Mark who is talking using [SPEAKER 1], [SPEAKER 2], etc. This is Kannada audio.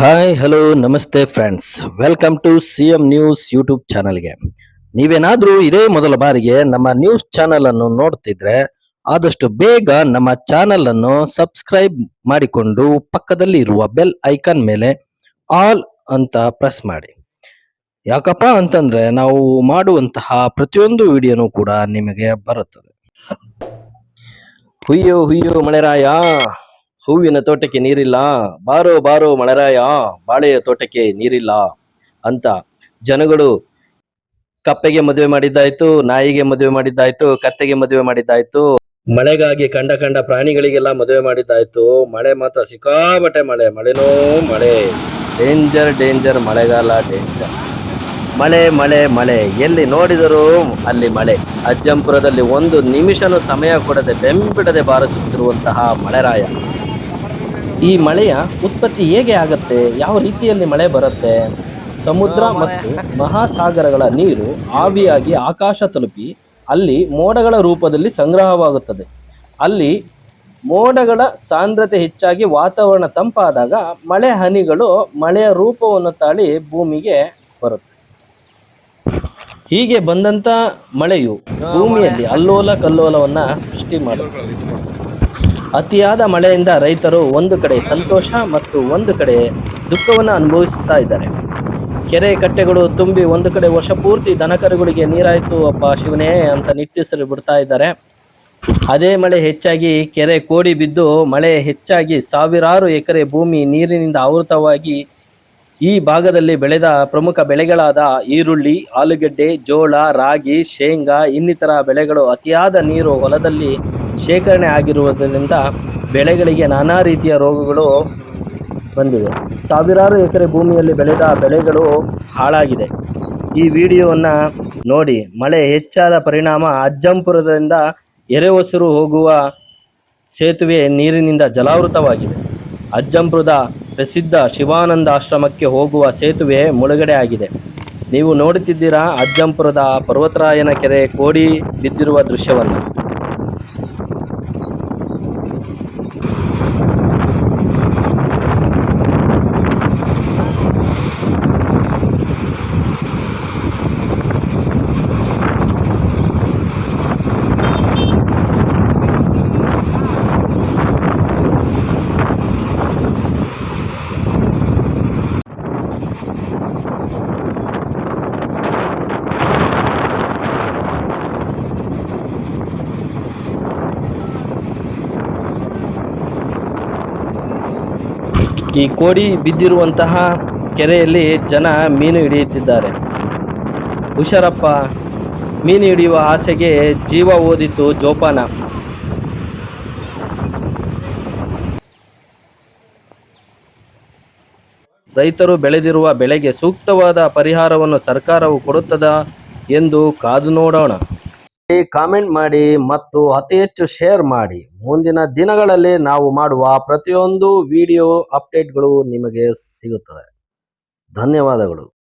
[SPEAKER 1] ಹಾಯ್ ಹಲೋ ನಮಸ್ತೆ friends welcome to C M news YouTube ಚಾನಲ್ಗೆ ನೀವೇನಾದರೂ ಇದೇ ಮೊದಲ ಬಾರಿಗೆ ನಮ್ಮ ನ್ಯೂಸ್ ಚಾನೆಲ್ ಅನ್ನು ನೋಡ್ತಿದ್ರೆ ಆದಷ್ಟು ಬೇಗ ನಮ್ಮ ಚಾನೆಲ್ ಅನ್ನು ಸಬ್ಸ್ಕ್ರೈಬ್ ಮಾಡಿಕೊಂಡು ಪಕ್ಕದಲ್ಲಿ ಇರುವ ಬೆಲ್ ಐಕಾನ್ ಮೇಲೆ ಆಲ್ ಅಂತ ಪ್ರೆಸ್ ಮಾಡಿ. ಯಾಕಪ್ಪ ಅಂತಂದ್ರೆ ನಾವು ಮಾಡುವಂತಹ ಪ್ರತಿಯೊಂದು ವಿಡಿಯೋನು ಕೂಡ ನಿಮಗೆ ಬರುತ್ತದೆ.
[SPEAKER 2] ಹುಯ್ಯೋ ಹುಯ್ಯೋ ಮಳೆರಾಯ. ಹೂವಿನ ತೋಟಕ್ಕೆ ನೀರಿಲ್ಲ. ಬಾರೋ ಬಾರೋ ಮಳರಾಯ ಬಾಳೆಯ ತೋಟಕ್ಕೆ ನೀರಿಲ್ಲ ಅಂತ ಜನಗಳು ಕಪ್ಪೆಗೆ ಮದುವೆ ಮಾಡಿದ್ದಾಯ್ತು, ನಾಯಿಗೆ ಮದುವೆ ಮಾಡಿದ್ದಾಯ್ತು, ಕತ್ತೆಗೆ ಮದುವೆ ಮಾಡಿದ್ದಾಯ್ತು. ಮಳೆಗಾಗಿ ಕಂಡ ಕಂಡ ಪ್ರಾಣಿಗಳಿಗೆಲ್ಲ ಮದುವೆ ಮಾಡಿದ್ದಾಯ್ತು. ಮಳೆ ಮಾತ್ರ ಸಿಕ್ಕಾಬಟ್ಟೆ ಮಳೆ, ಮಳೆನೋ ಮಳೆ. ಡೇಂಜರ್ ಡೇಂಜರ್ ಮಳೆಗಾಲ ಡೇಂಜರ್ ಮಳೆ ಮಳೆ ಮಳೆ. ಎಲ್ಲಿ ನೋಡಿದರೂ ಅಲ್ಲಿ ಮಳೆ. ಅಜ್ಜಂಪುರದಲ್ಲಿ ಒಂದು ನಿಮಿಷನೂ ಸಮಯ ಕೊಡದೆ ಬೆಂಬಿಡದೆ ಬಾರಿಸುತ್ತಿರುವಂತಹ ಮಳೆರಾಯ. ಈ ಮಳೆಯ ಉತ್ಪತ್ತಿ ಹೇಗೆ ಆಗುತ್ತೆ? ಯಾವ ರೀತಿಯಲ್ಲಿ ಮಳೆ ಬರುತ್ತೆ? ಸಮುದ್ರ ಮತ್ತು ಮಹಾಸಾಗರಗಳ ನೀರು ಆವಿಯಾಗಿ ಆಕಾಶ ತಲುಪಿ ಅಲ್ಲಿ ಮೋಡಗಳ ರೂಪದಲ್ಲಿ ಸಂಗ್ರಹವಾಗುತ್ತದೆ. ಅಲ್ಲಿ ಮೋಡಗಳ ಸಾಂದ್ರತೆ ಹೆಚ್ಚಾಗಿ ವಾತಾವರಣ ತಂಪಾದಾಗ ಮಳೆ ಹನಿಗಳು ಮಳೆಯ ರೂಪವನ್ನು ತಾಳಿ ಭೂಮಿಗೆ ಬರುತ್ತೆ. ಹೀಗೆ ಬಂದಂತ ಮಳೆಯು ಭೂಮಿಯಲ್ಲಿ ಅಲ್ಲೋಲ ಕಲ್ಲೋಲವನ್ನ ಸೃಷ್ಟಿ ಮಾಡುತ್ತೆ. ಅತಿಯಾದ ಮಳೆಯಿಂದ ರೈತರು ಒಂದು ಕಡೆ ಸಂತೋಷ ಮತ್ತು ಒಂದು ಕಡೆ ದುಃಖವನ್ನು ಅನುಭವಿಸುತ್ತಾ ಇದ್ದಾರೆ. ಕೆರೆ ಕಟ್ಟೆಗಳು ತುಂಬಿ ಒಂದು ಕಡೆ ವರ್ಷ ಪೂರ್ತಿ ದನಕರುಗಳಿಗೆ ನೀರಾಯಿತು, ಅಪ್ಪ ಶಿವನೇ ಅಂತ ನಿಟ್ಟುಸಿರು ಬಿಡ್ತಾ ಇದ್ದಾರೆ. ಅದೇ ಮಳೆ ಹೆಚ್ಚಾಗಿ ಕೆರೆ ಕೋಡಿ ಬಿದ್ದು, ಮಳೆ ಹೆಚ್ಚಾಗಿ ಸಾವಿರಾರು ಎಕರೆ ಭೂಮಿ ನೀರಿನಿಂದ ಆವೃತವಾಗಿ ಈ ಭಾಗದಲ್ಲಿ ಬೆಳೆದ ಪ್ರಮುಖ ಬೆಳೆಗಳಾದ ಈರುಳ್ಳಿ, ಆಲೂಗೆಡ್ಡೆ, ಜೋಳ, ರಾಗಿ, ಶೇಂಗಾ ಇನ್ನಿತರ ಬೆಳೆಗಳು ಅತಿಯಾದ ನೀರು ಹೊಲದಲ್ಲಿ ಶೇಖರಣೆ ಆಗಿರುವುದರಿಂದ ಬೆಳೆಗಳಿಗೆ ನಾನಾ ರೀತಿಯ ರೋಗಗಳು ಬಂದಿವೆ. ಸಾವಿರಾರು ಎಕರೆ ಭೂಮಿಯಲ್ಲಿ ಬೆಳೆದ ಬೆಳೆಗಳು ಹಾಳಾಗಿದೆ. ಈ ವಿಡಿಯೋವನ್ನು ನೋಡಿ, ಮಳೆ ಹೆಚ್ಚಾದ ಪರಿಣಾಮ ಅಜ್ಜಂಪುರದಿಂದ ಎರೆಹೊಸರು ಹೋಗುವ ಸೇತುವೆ ನೀರಿನಿಂದ ಜಲಾವೃತವಾಗಿದೆ. ಅಜ್ಜಂಪುರದ ಪ್ರಸಿದ್ಧ ಶಿವಾನಂದ ಆಶ್ರಮಕ್ಕೆ ಹೋಗುವ ಸೇತುವೆ ಮುಳುಗಡೆ ಆಗಿದೆ. ನೀವು ನೋಡುತ್ತಿದ್ದೀರಾ ಅಜ್ಜಂಪುರದ ಪರ್ವತರಾಯನ ಕೆರೆ ಕೋಡಿ ಬಿದ್ದಿರುವ ದೃಶ್ಯವನ್ನು. ಈ ಕೋಡಿ ಬಿದ್ದಿರುವಂತಹ ಕೆರೆಯಲ್ಲಿ ಜನ ಮೀನು ಹಿಡಿಯುತ್ತಿದ್ದಾರೆ. ಹುಷಾರಪ್ಪ, ಮೀನು ಹಿಡಿಯುವ ಆಸೆಗೆ ಜೀವ ಓದಿತು ಜೋಪಾನ. ರೈತರು ಬೆಳೆದಿರುವ ಬೆಳೆಗೆ ಸೂಕ್ತವಾದ ಪರಿಹಾರವನ್ನು ಸರ್ಕಾರವು ಕೊಡುತ್ತದಾ ಎಂದು ಕಾದು ನೋಡೋಣ.
[SPEAKER 1] ಕಾಮೆಂಟ್ ಮಾಡಿ ಮತ್ತು ಅತಿ ಹೆಚ್ಚು ಶೇರ್ ಮಾಡಿ. ಮುಂದಿನ ದಿನಗಳಲ್ಲಿ ನಾವು ಮಾಡುವ ಪ್ರತಿಯೊಂದು ವಿಡಿಯೋ ಅಪ್ಡೇಟ್ಗಳು ನಿಮಗೆ ಸಿಗುತ್ತದೆ. ಧನ್ಯವಾದಗಳು.